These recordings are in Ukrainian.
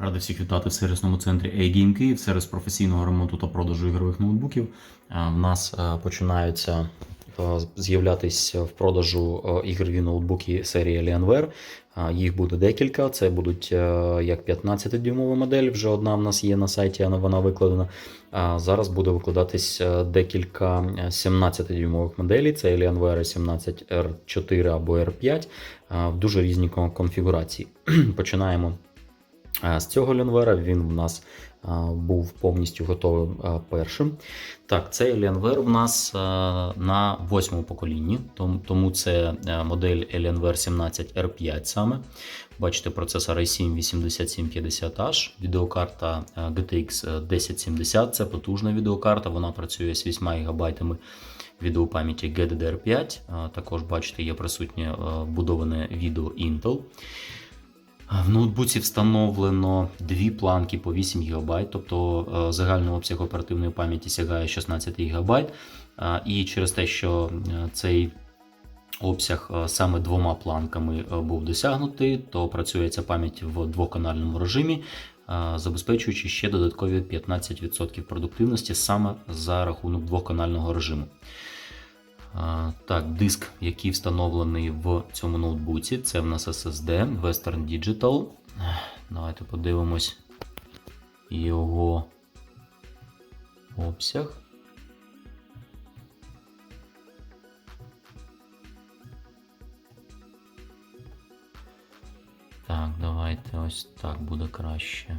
Радий всіх вітати в сервісному центрі A-Game Київ, сервіс професійного ремонту та продажу ігрових ноутбуків. Е, В нас е, починаються е, з'являтися в продажу ігрові ноутбуки серії Alienware. Їх буде декілька. Це будуть як 15-дюймова модель, вже одна в нас є на сайті, вона викладена. А зараз буде викладатись декілька 17-дюймових моделей. Це Alienware 17 R4 або R5 е, в дуже різній кон- конфігурації. Починаємо З цього Лінвера він в нас е, був повністю готовий е, першим. Так, цей Alienware в нас е, на восьмому поколінні, тому, це е, модель Alienware 17 R5 саме. Бачите, процесор i7 8750H, відеокарта е, GTX 1070, це потужна відеокарта, вона працює з 8 ГБ відеопам'яті GDDR5. Е, Також бачите, є присутнє е, вбудоване відео Intel. В ноутбуці встановлено дві планки по 8 ГБ, тобто е, загальний обсяг оперативної пам'яті сягає 16 ГБ. І через те, що е, цей обсяг е, саме двома планками був досягнутий, то працює ця пам'ять в двоканальному режимі, забезпечуючи ще додаткові 15% продуктивності саме за рахунок двоканального режиму. Так, диск, який встановлений в цьому ноутбуці, це в нас SSD Western Digital. Давайте подивимось його обсяг. Так, давайте ось так буде краще.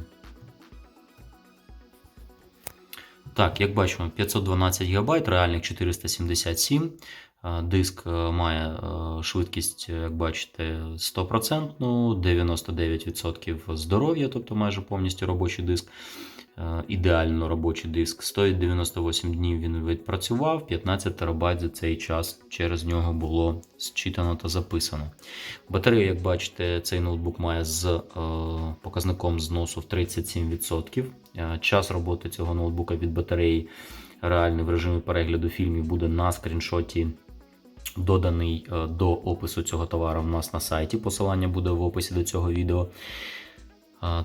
Так, як бачимо, 512 ГБ, реальних 477. Е, Диск е, має е, швидкість, як бачите, 100%, 99% здоров'я, тобто майже повністю робочий диск. Е, Ідеально робочий диск. 198 днів він відпрацював, 15 терабайт за цей час через нього було зчитано та записано. Батарея, як бачите, цей ноутбук має з е, показником зносу в 37%. Е, Час роботи цього ноутбука від батареї реальний в режимі перегляду фільмів буде на скріншоті. Доданий до опису цього товару в нас на сайті. Посилання буде в описі до цього відео.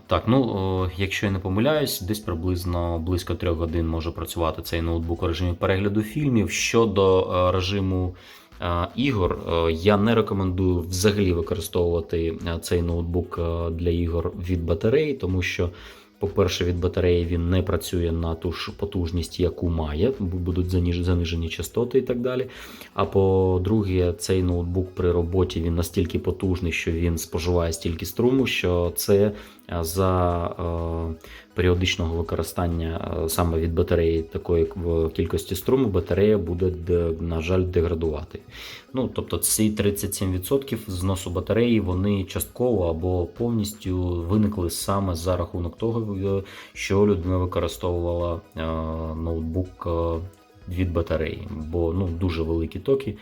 Так, ну якщо я не помиляюсь, десь приблизно близько трьох годин може працювати цей ноутбук у режимі перегляду фільмів. Щодо е, режиму е, ігор, е, я не рекомендую взагалі використовувати цей ноутбук для ігор від батареї, тому що. По-перше, від батареї він не працює на ту ж потужність, яку має, будуть занижені частоти і так далі. А по-друге, цей ноутбук при роботі він настільки потужний, що він споживає стільки струму, що це е, за е, періодичного використання е, саме від батареї такої кількості струму, батарея буде, на жаль, деградувати. Ну, тобто ці 37% зносу батареї вони частково або повністю виникли саме за рахунок того, е, що людина використовувала е, ноутбук від батареї, бо ну, дуже великі токи.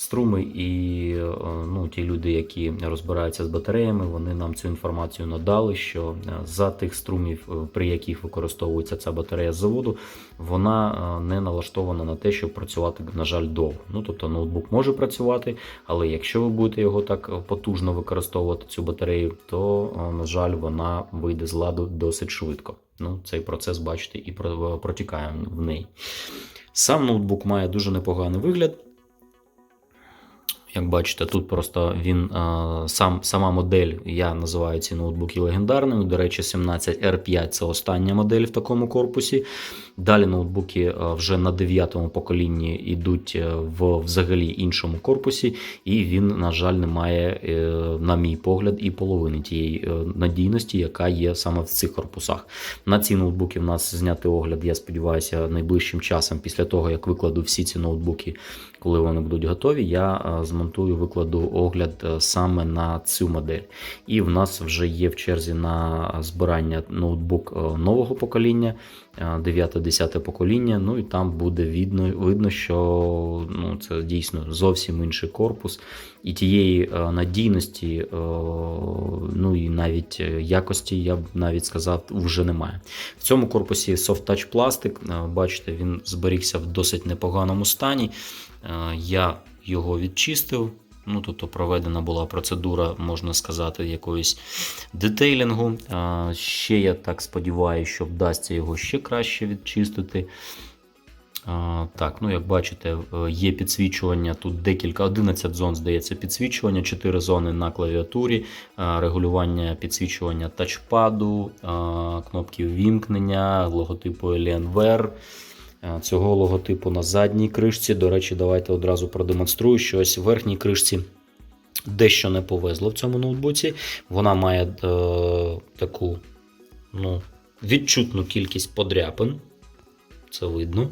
Струми і е, ну, ті люди, які розбираються з батареями, вони нам цю інформацію надали, що е, за тих струмів, е, при яких використовується ця батарея з заводу, вона не налаштована на те, щоб працювати, на жаль, довго. Ну, тобто ноутбук може працювати, але якщо ви будете його так потужно використовувати, цю батарею, то, на жаль, вона вийде з ладу досить швидко. Ну, цей процес, бачите, і про- протікає в неї. Сам ноутбук має дуже непоганий вигляд. Як бачите, тут просто він а, сам, сама модель, я називаю ці ноутбуки легендарними. До речі, 17R5 це остання модель в такому корпусі. Далі ноутбуки а, вже на 9-му поколінні йдуть е, в взагалі іншому корпусі, і він, на жаль, не має, е, на мій погляд, і половини тієї е, надійності, яка є саме в цих корпусах. На ці ноутбуки в нас зняти огляд, я сподіваюся, найближчим часом, після того, як викладу всі ці ноутбуки, коли вони будуть готові, я е, змонтую, викладу огляд е, саме на цю модель. І в нас вже є в черзі на збирання ноутбук е, нового покоління, 9-10 покоління. Ну і там буде видно, видно що ну, це дійсно зовсім інший корпус. І тієї е, надійності, е, ну і навіть е, якості, я б навіть сказав, вже немає. В цьому корпусі Soft Touch пластик. е, Бачите, він зберігся в досить непоганому стані. Е, Я його відчистив, Ну, тобто проведена була процедура, можна сказати, якоїсь детейлінгу. Ще я так сподіваюся, що вдасться його ще краще відчистити. Так, ну як бачите, е, є підсвічування. Тут декілька, 11 зон, здається, підсвічування, 4 зони на клавіатурі, регулювання підсвічування тачпаду, кнопки ввімкнення, логотипу Alienware. Цього логотипу на задній кришці. До речі, давайте одразу продемонструю, що ось в верхній кришці дещо не повезло в цьому ноутбуці. Вона має е, таку ну, відчутну кількість подряпин. Це видно.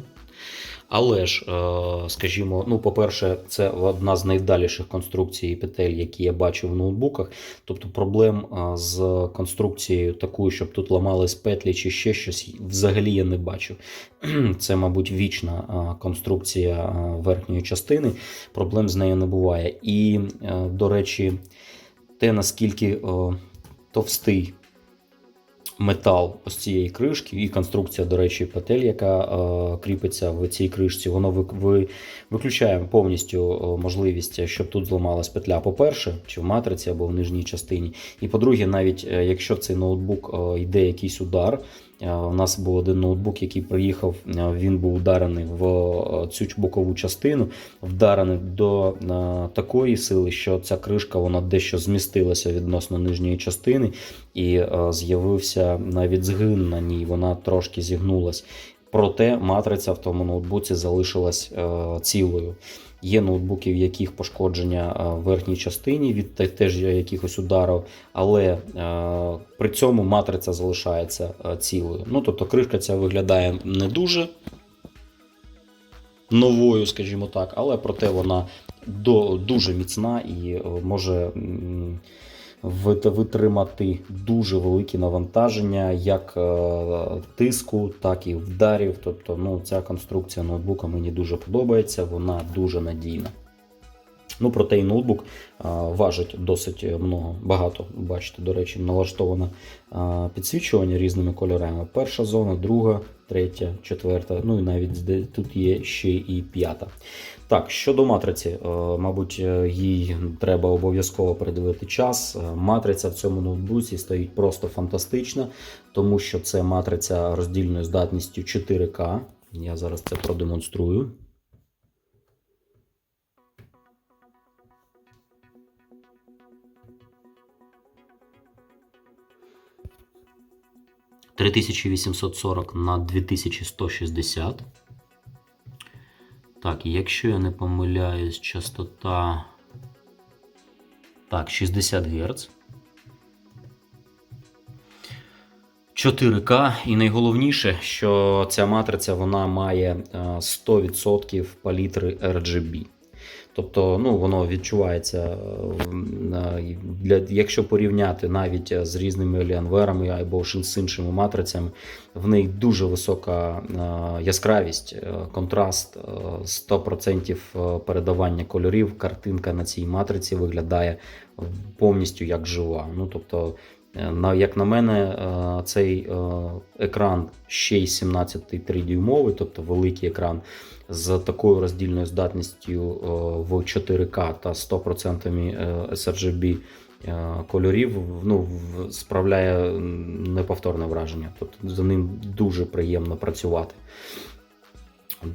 Але ж, е, скажімо, ну, по-перше, це одна з найдаліших конструкцій петель, які я бачив в ноутбуках. Тобто проблем е, з конструкцією такою, щоб тут ламались петлі чи ще щось, взагалі я не бачу. Це, мабуть, вічна е, конструкція верхньої частини. Проблем з нею не буває. І, до речі, те, наскільки товстий метал ось цієї кришки, і конструкція, до речі, петель, яка е, кріпиться в цій кришці, воно ви, ви, виключає повністю е, можливість, щоб тут зламалась петля, по-перше, чи в матриці або в нижній частині. І по-друге, навіть е, якщо цей ноутбук е, йде якийсь удар. Е, У нас був один ноутбук, який приїхав, е, він був ударений в е, цю бокову частину, вдарений до е, такої сили, що ця кришка вона дещо змістилася відносно нижньої частини, і е, з'явився навіть згин на ній, вона трошки зігнулась. Проте матриця в тому ноутбуці залишилась е, цілою. Є ноутбуки, в яких пошкодження е, в верхній частині від те- теж якихось ударів, але е, при цьому матриця залишається е, цілою. Ну тобто кришка ця виглядає не дуже новою, скажімо так, але проте вона дуже міцна і може витримати дуже великі навантаження, як е, тиску, так і вдарів. Тобто, ну, ця конструкція ноутбука мені дуже подобається, вона дуже надійна. Ну, проте і ноутбук важить досить много, багато. Бачите, до речі, налаштоване підсвічування різними кольорами. Перша зона, друга, третя, четверта, ну і навіть тут є ще і п'ята. Так, щодо матриці, е, мабуть, е, їй треба обов'язково придивити час. Е, Матриця в цьому ноутбуці стоїть просто фантастична, тому що це матриця роздільною здатністю 4К. Я зараз це продемонструю. – 3840 на 2160. Так, якщо я не помиляюсь, частота. Так, 60 Гц. 4К. І найголовніше, що ця матриця вона має е, 100% палітри RGB. Тобто, ну, воно відчувається, е, для, якщо порівняти навіть з різними Alienware або з іншими матрицями, в неї дуже висока е, яскравість, е, контраст, е, 100% передавання кольорів. Картинка на цій матриці виглядає повністю як жива. Ну, тобто, е, як на мене, е, цей е, екран ще й 17,3 дюймовий, тобто великий екран з такою роздільною здатністю е, в 4К та 100% е, sRGB е, кольорів ну, справляє неповторне враження. Тобто за ним дуже приємно працювати.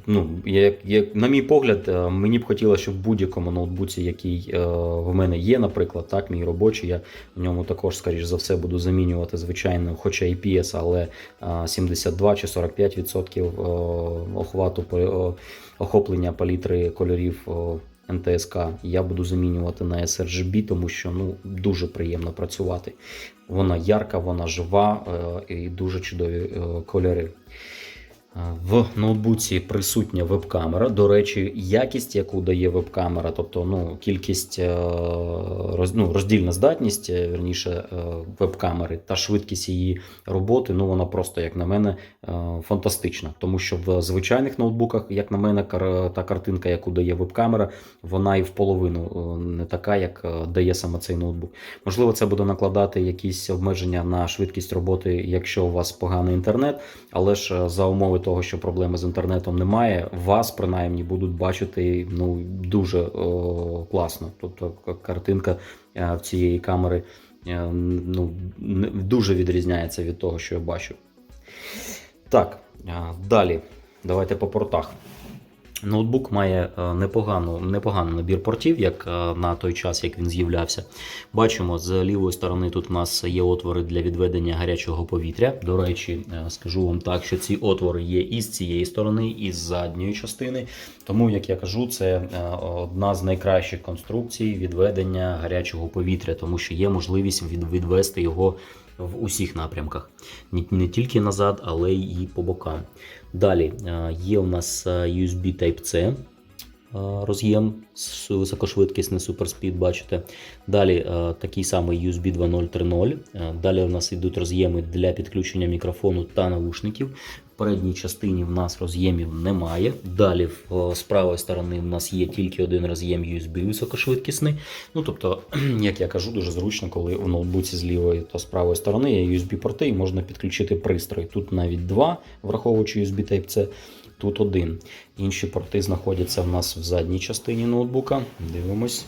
Ну, як, як, на мій погляд, е, мені б хотілося, щоб в будь-якому ноутбуці, який е, в мене є, наприклад, так, мій робочий, я в ньому також, скоріш за все, буду замінювати, звичайно, хоча IPS, але е, 72 чи 45% е, охвату е, охоплення палітри кольорів е, НТСК я буду замінювати на sRGB, тому що ну, дуже приємно працювати. Вона ярка, вона жива е, і дуже чудові е, кольори. В ноутбуці присутня веб-камера. До речі, якість, яку дає веб-камера, тобто ну, кількість е, ну, роздільна здатність, е, верніше, е, веб-камери та швидкість її роботи, ну вона просто, як на мене, е, фантастична. Тому що в звичайних ноутбуках, як на мене, та картинка, яку дає веб-камера, вона і в половину е, не така, як е, дає саме цей ноутбук. Можливо, це буде накладати якісь обмеження на швидкість роботи, якщо у вас поганий інтернет, але ж е, за умови того, що проблеми з інтернетом немає, вас принаймні будуть бачити ну, дуже о, класно. Тобто картинка е, в цієї камери е, ну, дуже відрізняється від того, що я бачу. Так, е, далі. Давайте по портах. Ноутбук має е, непогану, непоганий набір портів, як е, на той час, як він з'являвся. Бачимо, з лівої сторони тут у нас є отвори для відведення гарячого повітря. До речі, е, скажу вам так, що ці отвори є і з цієї сторони, і з задньої частини. Тому, як я кажу, це одна з найкращих конструкцій відведення гарячого повітря, тому що є можливість відвести його в усіх напрямках. Не тільки назад, але й по бокам. Далі е, є у нас е, USB Type-C е, роз'єм з високошвидкісний суперспід, бачите. Далі такий самий USB 2.0 3.0. Е, Далі у нас йдуть роз'єми для підключення мікрофону та навушників. В передній частині в нас роз'ємів немає. Далі з правої сторони в нас є тільки один роз'єм USB високошвидкісний. Ну тобто, як я кажу, дуже зручно, коли у ноутбуці з лівої та з правої сторони є USB-порти і можна підключити пристрой. Тут навіть два, враховуючи USB Type-C, тут один. Інші порти знаходяться в нас в задній частині ноутбука. Дивимось.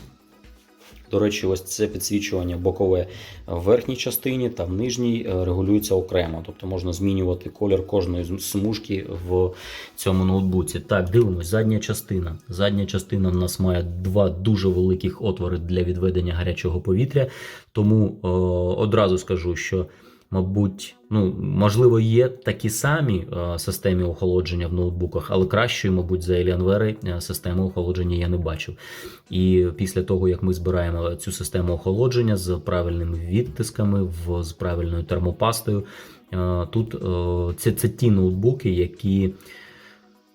До речі, ось це підсвічування бокове в верхній частині та в нижній е, регулюється окремо. Тобто можна змінювати колір кожної смужки в цьому ноутбуці. Так, дивимось, задня частина. Задня частина в нас має два дуже великих отвори для відведення гарячого повітря. Тому е, одразу скажу, що. Мабуть, ну можливо, є такі самі е, системи охолодження в ноутбуках, але кращої, мабуть, за Alienware е, системи охолодження я не бачив. І після того, як ми збираємо цю систему охолодження з правильними відтисками, в, з правильною термопастою, е, тут це, це ті ноутбуки, які.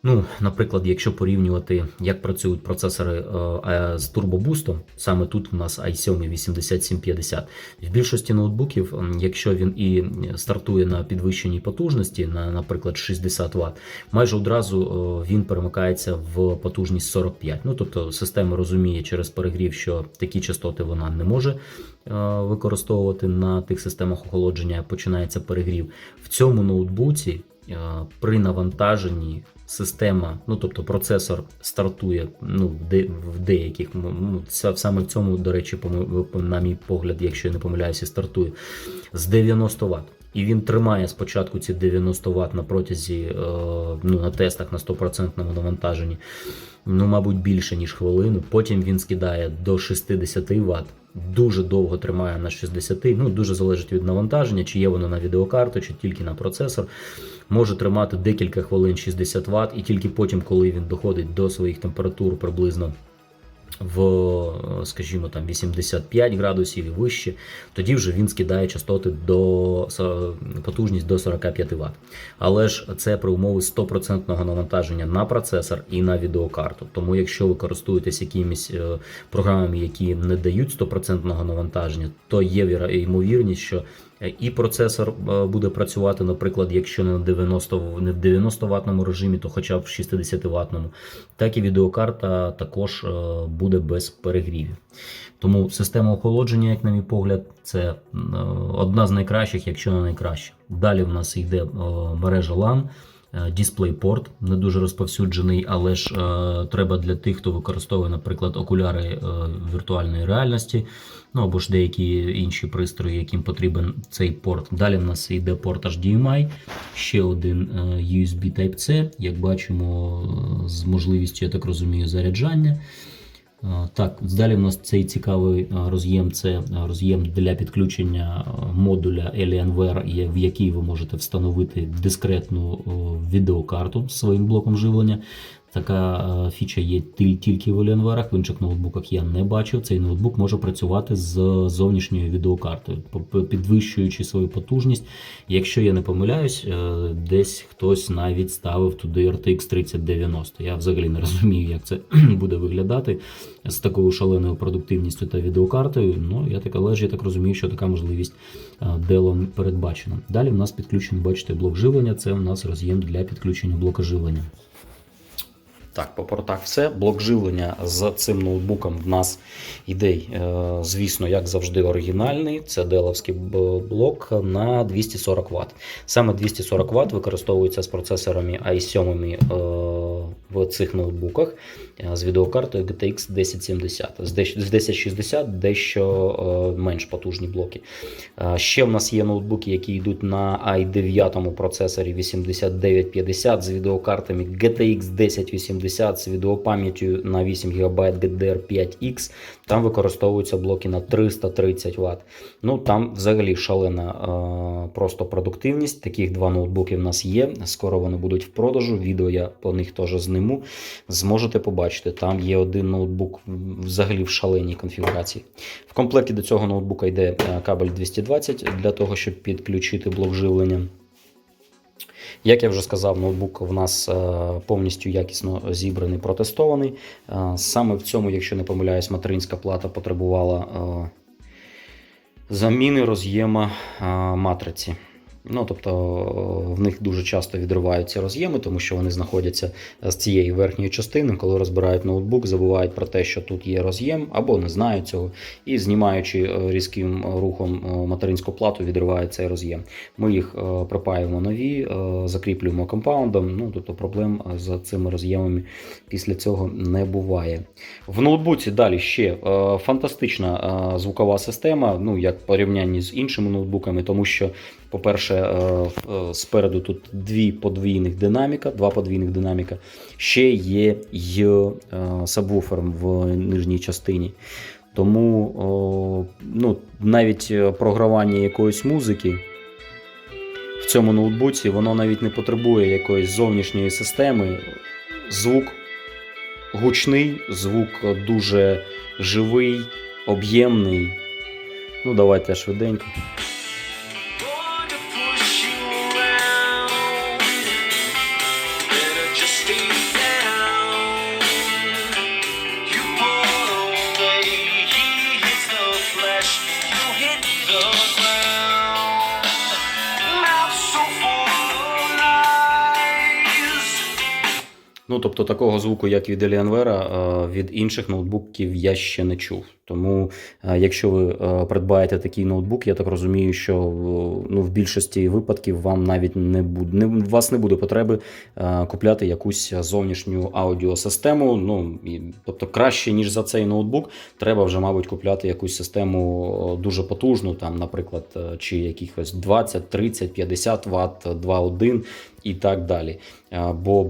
Ну, наприклад, якщо порівнювати, як працюють процесори е, е, з турбобустом, саме тут у нас i7 8750. В більшості ноутбуків, якщо він і стартує на підвищеній потужності, на, наприклад, 60 Вт, майже одразу е, він перемикається в потужність 45. Ну, тобто система розуміє через перегрів, що такі частоти вона не може використовувати на тих системах охолодження, починається перегрів. В цьому ноутбуці при навантаженні система, ну тобто процесор стартує ну, де, в деяких, ну, це саме в цьому, до речі, на мій погляд, якщо я не помиляюся, стартує з 90 Вт. І він тримає спочатку ці 90 Вт на протязі е, ну, на тестах на 100% навантаженні, ну, мабуть, більше, ніж хвилину. Потім він скидає до 60 Вт. Дуже довго тримає на 60, ну дуже залежить від навантаження, чи є воно на відеокарту, чи тільки на процесор. Може тримати декілька хвилин 60 Вт, і тільки потім, коли він доходить до своїх температур приблизно в, скажімо, там 85 градусів і вище, тоді вже він скидає частоти до потужність до 45 Вт. Але ж це при умови 100% навантаження на процесор і на відеокарту. Тому якщо ви користуєтесь якимись е, програмами, які не дають 100% навантаження, то є ймовірність, що і процесор е, буде працювати, наприклад, якщо не на 90, в- не в 90 ватному режимі, то хоча б в 60 ватному, так і відеокарта також е, буде без перегрівів. Тому система охолодження, як на мій погляд, це е, одна з найкращих, якщо не найкраща. Далі в нас йде е, мережа LAN. е, DisplayPort не дуже розповсюджений, але ж е, треба для тих, хто використовує, наприклад, окуляри е, віртуальної реальності, ну або ж деякі інші пристрої, яким потрібен цей порт. Далі в нас йде порт HDMI, ще один е, USB Type-C, як бачимо, е, з можливістю, я так розумію, заряджання. Е, Так, далі в нас цей цікавий роз'єм це роз'єм для підключення модуля Alienware, в який ви можете встановити дискретну відеокарту своїм блоком живлення. Така е, фіча є тіль- тільки в Alienware, в інших ноутбуках я не бачив. Цей ноутбук може працювати з зовнішньою відеокартою, підвищуючи свою потужність. Якщо я не помиляюсь, е, десь хтось навіть ставив туди RTX 3090. Я взагалі не розумію, як це буде виглядати з такою шаленою продуктивністю та відеокартою. Ну, я так, але ж я так розумію, що така можливість е, Dell передбачена. Далі в нас підключений, бачите, блок живлення. Це у нас роз'єм для підключення блока живлення. Так, по портах все. Блок живлення з цим ноутбуком в нас йде, е, звісно, як завжди, оригінальний. Це деловський блок на 240 Вт. Саме 240 Вт використовується з процесорами i7 е, в цих ноутбуках е, з відеокартою GTX 1070. З 1060 дещо е, менш потужні блоки. Е, Ще в нас є ноутбуки, які йдуть на i9 процесорі 8950 з відеокартами GTX 1080 з відеопам'яттю на 8 ГБ GDDR5X. Там використовуються блоки на 330 Вт. Ну там взагалі шалена е, просто продуктивність. Таких два ноутбуки в нас є. Скоро вони будуть в продажу. Відео я по них теж зниму. Зможете побачити. Там є один ноутбук взагалі в шаленій конфігурації. В комплекті до цього ноутбука йде е, кабель 220 для того, щоб підключити блок живлення. Як я вже сказав, ноутбук в нас е, повністю якісно зібраний, протестований. Е, Саме в цьому, якщо не помиляюсь, материнська плата потребувала е, заміни роз'єма матриці. Ну, тобто е, в них дуже часто відриваються роз'єми, тому що вони знаходяться з цієї верхньої частини. Коли розбирають ноутбук, забувають про те, що тут є роз'єм, або не знають цього, і знімаючи е, різким рухом е, материнську плату, відривають цей роз'єм. Ми їх е, припаюємо нові, е, закріплюємо компаундом. Ну, тобто проблем е, з цими роз'ємами після цього не буває. В ноутбуці далі ще е, фантастична е, звукова система, ну як в порівнянні з іншими ноутбуками, тому що, по-перше, е, е, спереду тут дві подвійних динаміка, два подвійних динаміка. Ще є й е, сабвуфер в нижній частині. Тому ну, навіть програвання якоїсь музики в цьому ноутбуці воно навіть не потребує якоїсь зовнішньої системи. Звук гучний, звук дуже живий, об'ємний. Ну, давайте швиденько. Тобто такого звуку, як від Alienware, е, від інших ноутбуків я ще не чув. Тому, е, якщо ви е, придбаєте такий ноутбук, я так розумію, що ну, в більшості випадків вам навіть не буде, не, вас не буде потреби купляти якусь зовнішню аудіосистему. Ну, і, тобто краще, ніж за цей ноутбук, треба вже, мабуть, купляти якусь систему дуже потужну, там, наприклад, чи якихось 20, 30, 50 Вт, 2.1 і так далі. Бо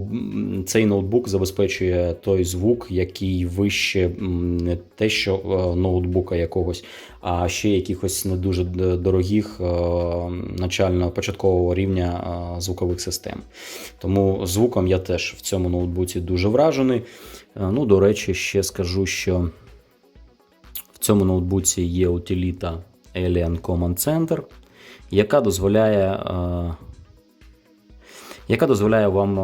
цей ноутбук забезпечує той звук, який вище не те, що е, ноутбука якогось, а ще якихось не дуже дорогих е, начально-початкового рівня е, звукових систем. Тому звуком я теж в цьому ноутбуці дуже вражений. Ну, до речі, ще скажу, що в цьому ноутбуці є утиліта Alien Command Center, яка дозволяє. Яка дозволяє вам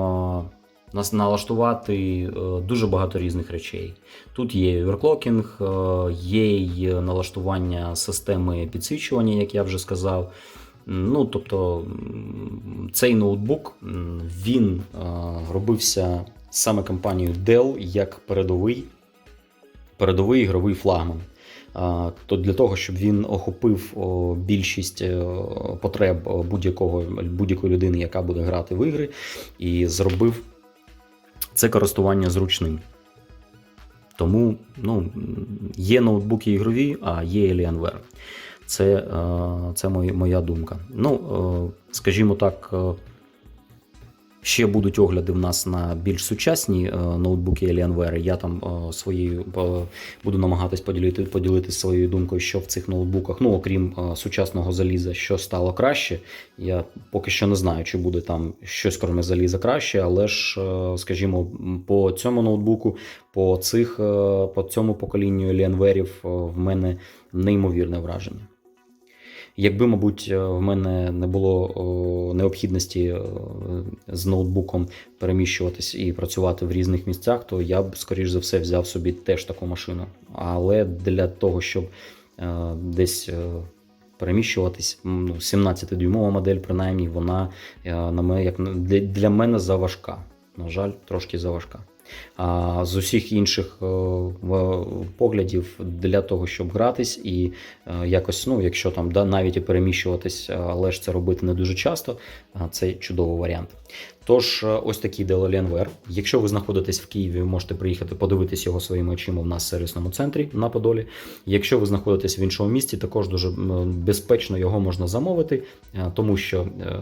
е, налаштувати е, дуже багато різних речей. Тут є оверклокінг, е, є й налаштування системи підсвічування, як я вже сказав. Ну, тобто цей ноутбук він робився саме компанією Dell як передовий, передовий ігровий флагман. То для того, щоб він охопив більшість е, потреб будь-якого будь-якої людини, яка буде грати в ігри, і зробив це користування зручним. Тому ну, є ноутбуки ігрові, а є Alienware. Це, е, це моя, думка. Ну, е, скажімо так, е, ще будуть огляди в нас на більш сучасні е, ноутбуки Alienware. Я там е, своєю е, буду намагатись поділити, поділитися своєю думкою, що в цих ноутбуках, ну окрім сучасного заліза, що стало краще. Я поки що не знаю, чи буде там щось кроме заліза краще, але ж, скажімо, по цьому ноутбуку, по цих, по цьому поколінню Alienware в мене неймовірне враження. Якби, мабуть, е, в мене не було необхідності е, з ноутбуком переміщуватись і працювати в різних місцях, то я б, скоріш за все, взяв собі теж таку машину. Але для того, щоб е, десь переміщуватись, ну, 17-дюймова модель, принаймні, вона на мене, як для мене заважка. На жаль, трошки заважка. З усіх інших е, поглядів для того, щоб гратись і е, якось, ну, якщо там навіть і переміщуватись, але ж це робити не дуже часто, це чудовий варіант. Тож, е, ось такий DLL Якщо ви знаходитесь в Києві, ви можете приїхати подивитись його своїми очима в нас в сервісному центрі на Подолі. Якщо ви знаходитесь в іншому місті, також дуже безпечно його можна замовити, е, тому що е,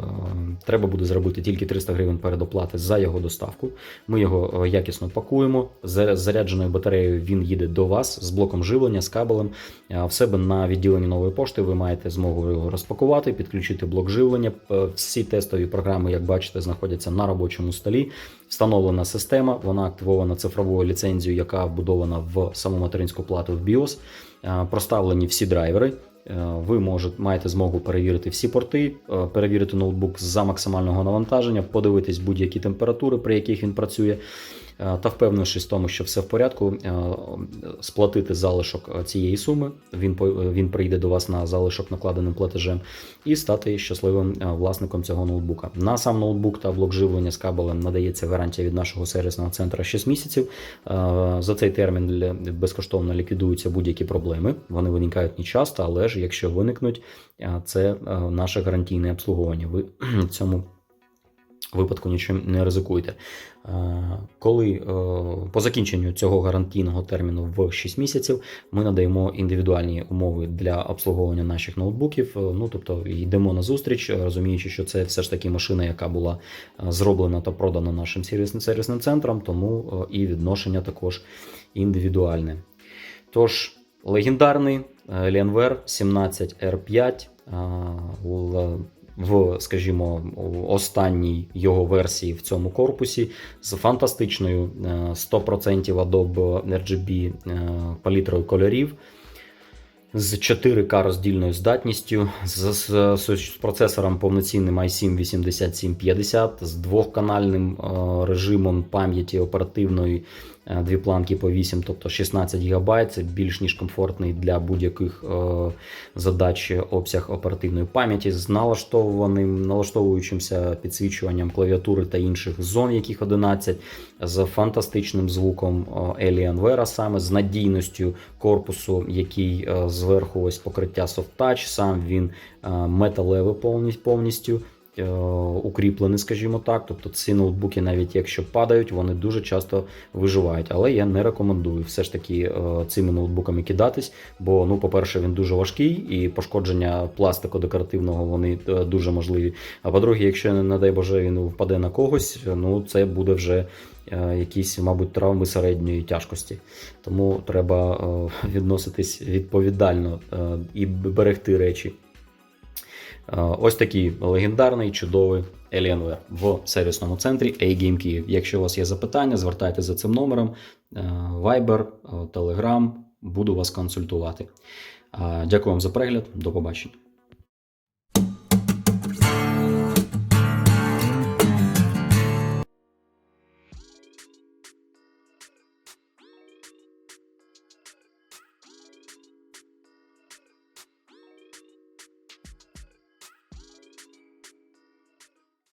треба буде зробити тільки 300 гривень передоплати за його доставку. Ми його якісно пакуємо. З зарядженою батареєю він їде до вас з блоком живлення, з кабелем. В себе на відділенні нової пошти ви маєте змогу його розпакувати, підключити блок живлення. Всі тестові програми, як бачите, знаходяться на робочому столі. Встановлена система, вона активована цифровою ліцензією, яка вбудована в саму материнську плату в BIOS. Е, Проставлені всі драйвери. Е, Ви можете, маєте змогу перевірити всі порти, е, перевірити ноутбук за максимального навантаження, подивитись будь-які температури, при яких він працює, та впевнившись в тому, що все в порядку, е, сплатити залишок е, цієї суми. Він е, він прийде до вас на залишок накладеним платежем і стати щасливим е, власником цього ноутбука. На сам ноутбук та блок живлення з кабелем надається гарантія від нашого сервісного центру 6 місяців. Е, За цей термін безкоштовно ліквідуються будь-які проблеми. Вони виникають не часто, але ж якщо виникнуть, е, це е, наше гарантійне обслуговування. Ви цьому випадку нічим не ризикуєте. Е, Коли е, по закінченню цього гарантійного терміну в 6 місяців ми надаємо індивідуальні умови для обслуговування наших ноутбуків. Е, Ну тобто йдемо на зустріч, розуміючи, що це все ж таки машина, яка була зроблена та продана нашим сервісним центром, тому і відношення також індивідуальне. Тож, легендарний Alienware 17R5 е, л- в, скажімо, останній його версії в цьому корпусі з фантастичною е, 100% Adobe RGB е, палітрою кольорів. З 4К роздільною здатністю, з, з, з процесором повноцінним i7 8750, з двохканальним е, режимом пам'яті оперативної, е, дві планки по 8, тобто 16 ГБ. Це більш ніж комфортний для будь-яких е, задач обсяг оперативної пам'яті з налаштованим, налаштовуючимся підсвічуванням клавіатури та інших зон, яких 11, з фантастичним звуком е, Alienware, саме з надійністю корпусу, який е, зверху ось покриття Soft сам він е, металевий повністю, е, укріплений, скажімо так. Тобто ці ноутбуки, навіть якщо падають, вони дуже часто виживають. Але я не рекомендую все ж таки е, цими ноутбуками кидатись, бо, ну, по-перше, він дуже важкий і пошкодження пластику декоративного вони е, дуже можливі. А по-друге, якщо не дай Боже він впаде на когось, ну це буде вже якісь, мабуть, травми середньої тяжкості. Тому треба відноситись відповідально і берегти речі. Е, Ось такий легендарний, чудовий Alienware в сервісному центрі A-Game Kyiv. Якщо у вас є запитання, звертайтеся за цим номером. Е, Viber, е, Telegram, буду вас консультувати. Дякую вам за перегляд. До побачення.